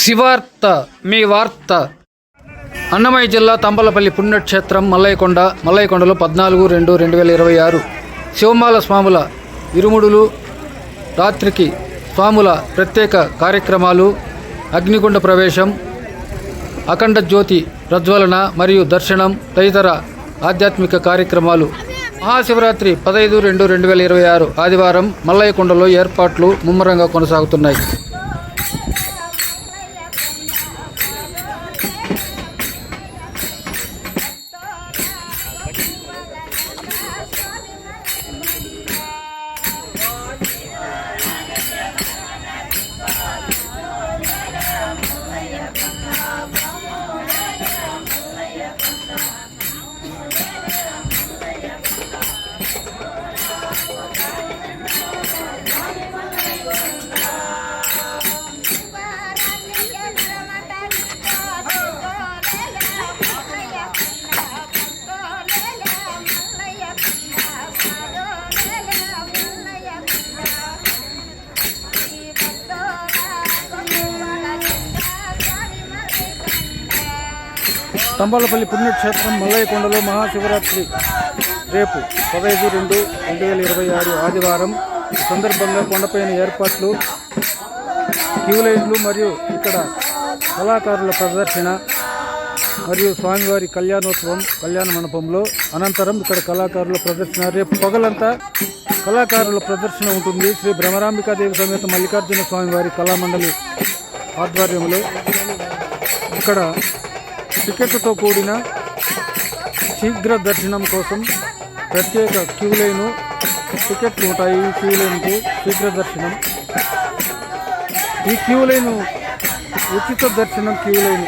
శివార్త మీ వార్త. అన్నమయ్య జిల్లా తంబలపల్లి పుణ్యక్షేత్రం మల్లయ్యకొండ మల్లయ్యకొండలో పద్నాలుగు రెండు రెండు వేల ఇరవై ఆరు. శివమాల స్వాముల ఇరుముడులు రాత్రికి స్వాముల ప్రత్యేక కార్యక్రమాలు అగ్నిగుండ ప్రవేశం అఖండ జ్యోతి ప్రజ్వలన మరియు దర్శనం తదితర ఆధ్యాత్మిక కార్యక్రమాలు. మహాశివరాత్రి పదహైదు రెండు రెండు వేల ఇరవై ఆరు ఆదివారం మల్లయ్యకొండలో ఏర్పాట్లు ముమ్మరంగా కొనసాగుతున్నాయి. తంబాలపల్లి పుణ్యక్షేత్రం మల్లయ్యకొండలో మహాశివరాత్రి. రేపు పదహైదు రెండు రెండు వేల ఇరవై ఆరు ఆదివారం ఈ సందర్భంగా కొండపైన ఏర్పాట్లు క్యూలైన్లు మరియు ఇక్కడ కళాకారుల ప్రదర్శన మరియు స్వామివారి కళ్యాణోత్సవం కళ్యాణ మండపంలో అనంతరం ఇక్కడ కళాకారుల ప్రదర్శన. రేపు పగలంతా కళాకారుల ప్రదర్శన ఉంటుంది. శ్రీ భ్రమరాంబికాదేవి సమేత మల్లికార్జున స్వామివారి కళామండలి ఆధ్వర్యంలో. ఇక్కడ టికెట్తో కూడిన శీఘ్ర దర్శనం కోసం ప్రత్యేక క్యూ లైను టికెట్లు ఉంటాయి ఈ క్యూ లైన్కు శీఘ్ర దర్శనం ఈ క్యూ లైను ఉచిత దర్శనం క్యూ లైన్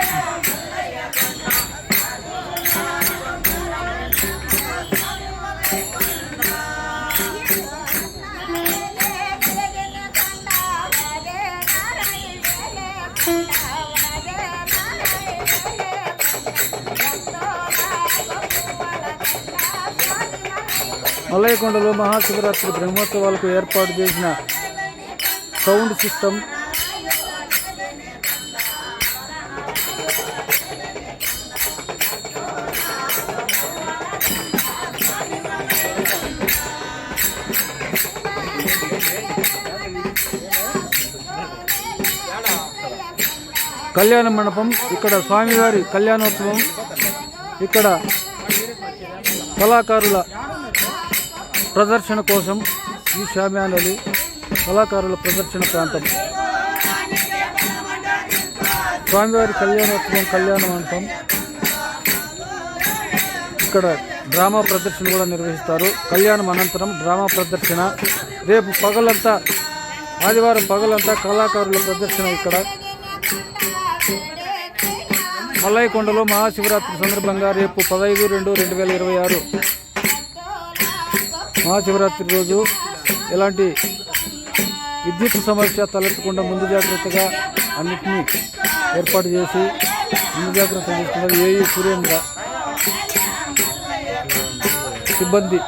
మల్లయ్యకొండలో మహాశివరాత్రి బ్రహ్మోత్సవాలకు ఏర్పాటు చేసిన సౌండ్ సిస్టమ్. కళ్యాణ మండపం ఇక్కడ స్వామివారి కళ్యాణోత్సవం ఇక్కడ కళాకారుల ప్రదర్శన కోసం ఈ షామ్యానలు కళాకారుల ప్రదర్శన ప్రాంతం. స్వామివారి కళ్యాణోత్సవం కళ్యాణ మండపం ఇక్కడ డ్రామా ప్రదర్శన కూడా నిర్వహిస్తారు. కళ్యాణం అనంతరం డ్రామా ప్రదర్శన. రేపు పగలంతా ఆదివారం పగలంతా కళాకారుల ప్రదర్శన ఇక్కడ. మల్లయ్యకొండలో మహాశివరాత్రి సందర్భంగా రేపు పదహైదు రెండు రెండు వేల ఇరవై ఆరు. మహాశివరాత్రి రోజు ఎలాంటి విద్యుత్ సమస్య తలెత్తకుండా ముందు జాగ్రత్తగా అన్నిటినీ ఏర్పాటు చేసి ముందు జాగ్రత్త తీసుకున్నది ఏఈ సురేంద్ర సిబ్బంది